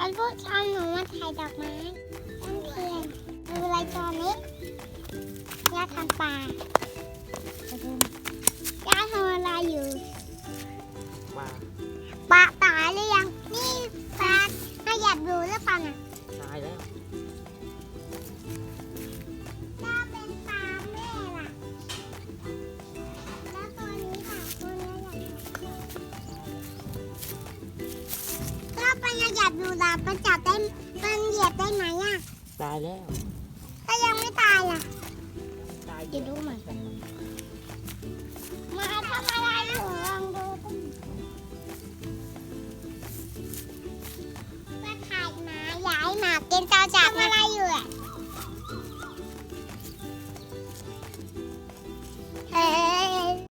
อนพวกชอนหนูมาถ่ายดอกไม้ต้นเทียนดูอะไรจอนี้ย่าทำปลาย่าทำอะไรอยู่ว่าปลา อยากก็ปัญญาหยัดดูดามันจับได้มันเหยียบได้ไหมอะตายแล้วถ้ายังไม่ตายล่ะตายจะดูเหมือนกันมาทำอะไรอยู่ลองดูก็ถ่ายหมาอยากให้หมากินเตาจา